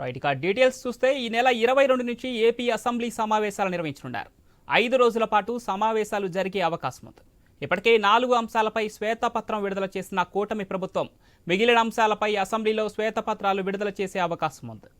Right ఇక details చూస్తే ఈ నెల ఇరవై రెండు నుంచి ఏపీ అసెంబ్లీ సమావేశాలు నిర్వహించనున్నారు. ఐదు రోజుల పాటు సమావేశాలు జరిగే అవకాశం ఉంది. ఇప్పటికే నాలుగు అంశాలపై శ్వేతపత్రం విడుదల చేసిన కూటమి ప్రభుత్వం మిగిలిన అంశాలపై అసెంబ్లీలో శ్వేతపత్రాలు విడుదల చేసే అవకాశం ఉంది.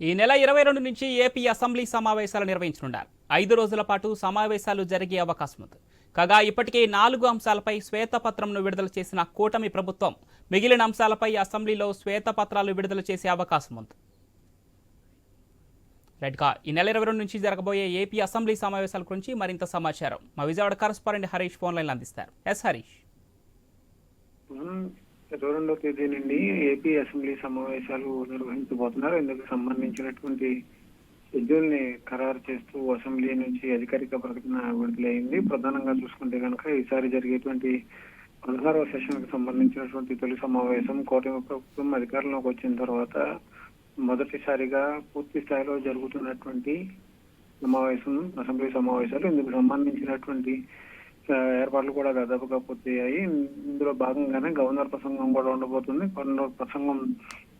ఈ నెల ఇరవై రెండు నుంచి ఏపీ అసెంబ్లీ సమావేశాలు నిర్వహించనున్నారు ఐదు రోజుల పాటు సమావేశాలు జరిగే అవకాశం ఉంది. కాగా ఇప్పటికే నాలుగు అంశాలపై శ్వేతపత్రంను విడుదల చేసిన కూటమి ప్రభుత్వం మిగిలిన అంశాలపై అసెంబ్లీలో శ్వేతపత్రాలు విడుదల చేసే అవకాశం ఉంది. రైట్గా ఈ నెల ఇరవై రెండు నుంచి జరగబోయే ఏపీ అసెంబ్లీ సమావేశాల గురించి మరింత సమాచారం మా విజయవాడ కరస్పారెంట్ హరీష్ ఫోన్లైన్లు అందిస్తారు. ఎస్ హరీష్. ఇరవై రెండవ తేదీ నుండి ఏపీ అసెంబ్లీ సమావేశాలు నిర్వహించబోతున్నారు. ఇందుకు సంబంధించినటువంటి షెడ్యూల్ని ఖరారు చేస్తూ అసెంబ్లీ నుంచి అధికారిక ప్రకటన విడుదలైంది. ప్రధానంగా చూసుకుంటే కనుక ఈసారి జరిగేటువంటి పదహారవ సెషన్కి సంబంధించినటువంటి తొలి సమావేశం కూటమి ప్రభుత్వం అధికారంలోకి వచ్చిన తర్వాత మొదటిసారిగా పూర్తి స్థాయిలో జరుగుతున్నటువంటి సమావేశం అసెంబ్లీ సమావేశాలు. ఇందుకు సంబంధించినటువంటి ఏర్పాట్లు కూడా దాదాపుగా పూర్తయ్యాయి. ఇందులో భాగంగానే గవర్నర్ ప్రసంగం కూడా ఉండబోతుంది. గవర్నర్ ప్రసంగం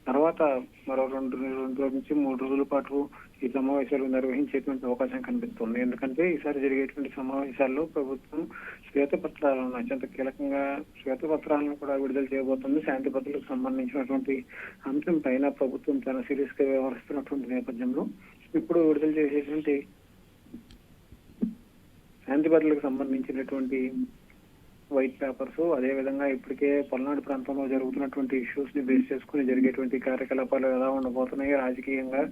తర్వాత మరో రెండు రెండు రోజుల నుంచి మూడు రోజుల పాటు ఈ సమావేశాలు నిర్వహించేటువంటి అవకాశం కనిపిస్తుంది. ఎందుకంటే ఈసారి జరిగేటువంటి సమావేశాల్లో ప్రభుత్వం శ్వేతపత్రాలను అత్యంత కీలకంగా శ్వేతపత్రాలను కూడా విడుదల చేయబోతుంది. శాంతి భద్రతలకు సంబంధించినటువంటి అంశం పైన ప్రభుత్వం చాలా సీరియస్గా వ్యవహరిస్తున్నటువంటి నేపథ్యంలో ఇప్పుడు విడుదల చేసేటువంటి శాంతి భద్రతలకు సంబంధించినటువంటి వైట్ పేపర్స్ అదే విధంగా ఇప్పటికే పల్నాడు ప్రాంతంలో జరుగుతున్నటువంటి ఇష్యూస్ని బేస్ చేసుకుని జరిగేటువంటి కార్యకలాపాలు ఎలా ఉండబోతున్నాయి రాజకీయంగా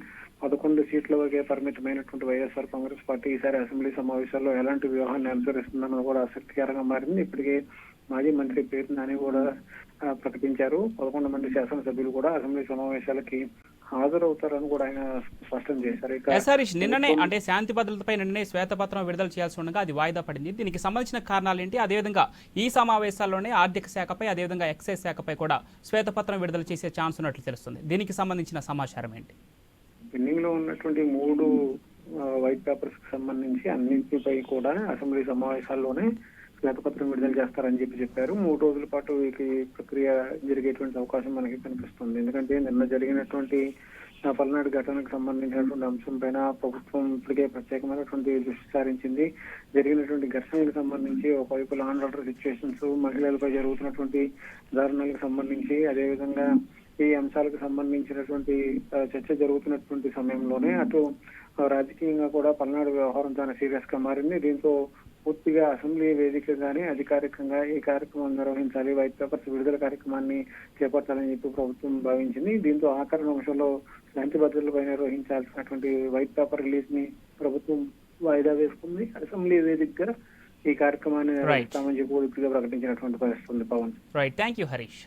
పదకొండు సీట్ల వరకే పరిమితమైనటువంటి వైఎస్ఆర్ కాంగ్రెస్ పార్టీ ఈసారి అసెంబ్లీ సమావేశాల్లో ఎలాంటి వ్యూహాన్ని అనుసరిస్తుందన్నది కూడా ఆసక్తికరంగా మారింది. ఇప్పటికే మాజీ మంత్రి పేరు నాని కూడా ప్రకటించారు. పదకొండు మంది శాసనసభ్యులు కూడా అసెంబ్లీ సమావేశాలకి హాజరవుతారని కూడా ఆయన స్పష్టం చేశారు. ఇక ఎస్ హరీష్ నిన్ననే అంటే శాంతి భద్రతపై నిన్ననే శ్వేతపత్రం విడుదల చేయాల్సి ఉండగా అది వాయిదా పడింది. దీనికి సంబంధించిన కారణాలు ఏంటి అదేవిధంగా ఈ సమావేశాల్లోనే ఆర్థిక శాఖపై అదేవిధంగా ఎక్సైజ్ శాఖపై కూడా శ్వేతపత్రం విడుదల చేసే ఛాన్స్ ఉన్నట్లు తెలుస్తుంది. దీనికి సంబంధించిన సమాచారం ఏంటి? పెండింగ్లో ఉన్నటువంటి మూడు వైట్ పేపర్స్కి సంబంధించి అన్నింటిపై కూడా అసెంబ్లీ సమావేశాల్లోనే శ్వేతపత్రం విడుదల చేస్తారని చెప్పి చెప్పారు. మూడు రోజుల పాటు ఈ ప్రక్రియ జరిగేటువంటి అవకాశం మనకి కనిపిస్తుంది. ఎందుకంటే నిన్న జరిగినటువంటి పల్నాడు ఘటనకు సంబంధించినటువంటి అంశం పైన ప్రభుత్వం ఇప్పటికే ప్రత్యేకమైనటువంటి దృష్టి సారించింది. జరిగినటువంటి ఘర్షణలకు సంబంధించి ఒకవైపు లా అండ్ ఆర్డర్ సిచ్యువేషన్స్ మహిళలపై జరుగుతున్నటువంటి దారుణాలకు సంబంధించి అదేవిధంగా ఈ అంశాలకు సంబంధించినటువంటి చర్చ జరుగుతున్నటువంటి సమయంలోనే అటు రాజకీయంగా కూడా పల్నాడు వ్యవహారం చాలా సీరియస్గా మారింది. దీంతో పూర్తిగా అసెంబ్లీ వేదికగానే అధికారికంగా ఈ కార్యక్రమం నిర్వహించాలి వైట్ పేపర్స్ విడుదల కార్యక్రమాన్ని చేపట్టాలని చెప్పి ప్రభుత్వం భావించింది. దీంతో ఆఖరి నిమిషంలో శాంతి భద్రతలపై నిర్వహించాల్సినటువంటి వైట్ పేపర్ రిలీజ్ని ప్రభుత్వం వాయిదా వేసుకుంది. అసెంబ్లీ వేదికగా ఈ కార్యక్రమాన్ని నిర్వహిస్తామని చెప్పి ఇప్పటికే ప్రకటించినటువంటి పరిస్థితి ఉంది Pavan. Right thank you Harish